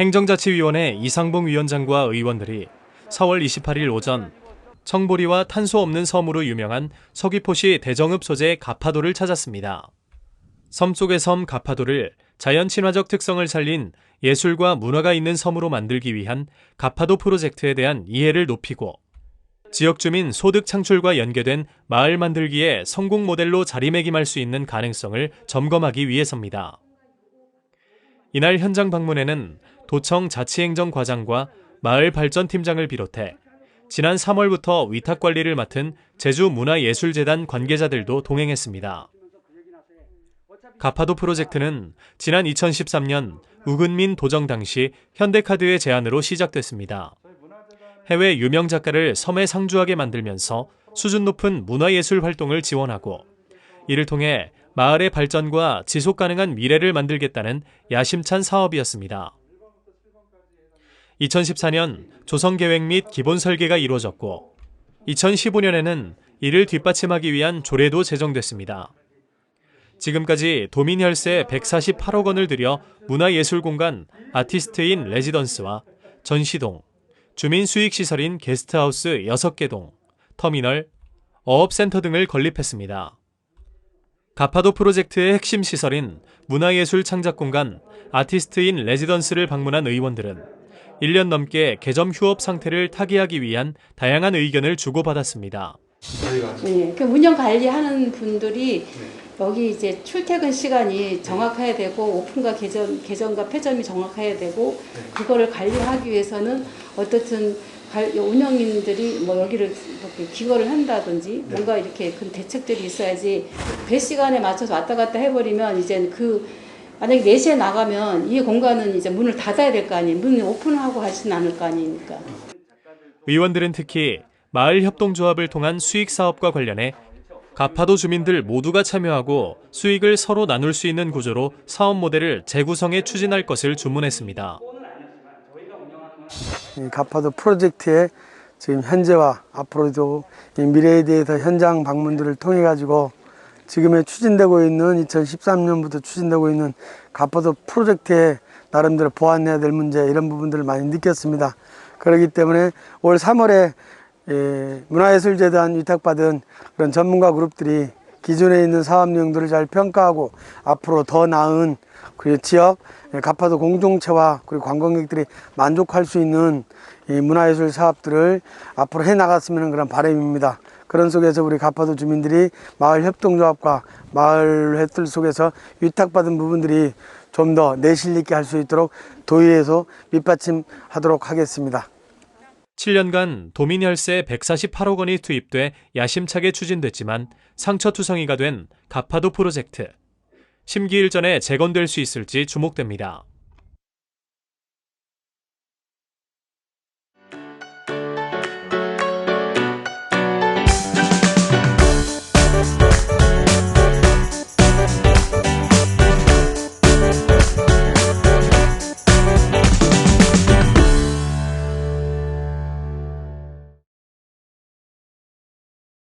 행정자치위원회 이상봉 위원장과 의원들이 4월 28일 오전 청보리와 탄소 없는 섬으로 유명한 서귀포시 대정읍 소재 가파도를 찾았습니다. 섬 속의 섬 가파도를 자연 친화적 특성을 살린 예술과 문화가 있는 섬으로 만들기 위한 가파도 프로젝트에 대한 이해를 높이고 지역 주민 소득 창출과 연계된 마을 만들기의 성공 모델로 자리매김할 수 있는 가능성을 점검하기 위해서입니다. 이날 현장 방문에는 도청 자치행정과장과 마을 발전팀장을 비롯해 지난 3월부터 위탁 관리를 맡은 제주문화예술재단 관계자들도 동행했습니다. 가파도 프로젝트는 지난 2013년 우근민 도정 당시 현대카드의 제안으로 시작됐습니다. 해외 유명 작가를 섬에 상주하게 만들면서 수준 높은 문화예술 활동을 지원하고 이를 통해 마을의 발전과 지속 가능한 미래를 만들겠다는 야심찬 사업이었습니다. 2014년 조성 계획 및 기본 설계가 이루어졌고 2015년에는 이를 뒷받침하기 위한 조례도 제정됐습니다. 지금까지 도민혈세 148억 원을 들여 문화예술공간 아티스트인 레지던스와 전시동, 주민수익시설인 게스트하우스 6개 동, 터미널, 어업센터 등을 건립했습니다. 가파도 프로젝트의 핵심 시설인 문화예술 창작공간 아티스트인 레지던스를 방문한 의원들은 1년 넘게 개점 휴업 상태를 타개하기 위한 다양한 의견을 주고받았습니다. 네, 그 운영 관리하는 분들이 여기 이제 출퇴근 시간이 정확해야 되고 오픈과 개점, 개점과 폐점이 정확해야 되고 그거를 관리하기 위해서는 어떻든 관- 운영인들이 뭐 여기를 이렇게 기거를 한다든지 뭔가 이렇게 그 대책들이 있어야지 배 시간에 맞춰서 왔다 갔다 해버리면 이제 그 만약에 4시에 나가면 이 공간은 이제 문을 닫아야 될 거 아니에요. 문을 오픈하고 하진 않을 거 아닙니까. 의원들은 특히 마을 협동조합을 통한 수익 사업과 관련해 가파도 주민들 모두가 참여하고 수익을 서로 나눌 수 있는 구조로 사업 모델을 재구성해 추진할 것을 주문했습니다. 이 가파도 프로젝트의 지금 현재와 앞으로도 이 미래에 대해서 현장 방문들을 통해 가지고 지금에 추진되고 있는 2013년부터 추진되고 있는 가파도 프로젝트에 나름대로 보완해야 될 문제 이런 부분들을 많이 느꼈습니다. 그렇기 때문에 올 3월에 예, 문화예술재단 위탁받은 그런 전문가 그룹들이 기존에 있는 사업 내용들을 잘 평가하고 앞으로 더 나은 그 지역 예, 가파도 공동체와 그리고 관광객들이 만족할 수 있는 이 문화예술 사업들을 앞으로 해 나갔으면 그런 바람입니다. 그런 속에서 우리 가파도 주민들이 마을 협동조합과 마을 횟들 속에서 위탁받은 부분들이 좀 더 내실 있게 할 수 있도록 도의에서 밑받침하도록 하겠습니다. 7년간 도민혈세 148억 원이 투입돼 야심차게 추진됐지만 상처투성이가 된 가파도 프로젝트. 심기일 전에 재건될 수 있을지 주목됩니다.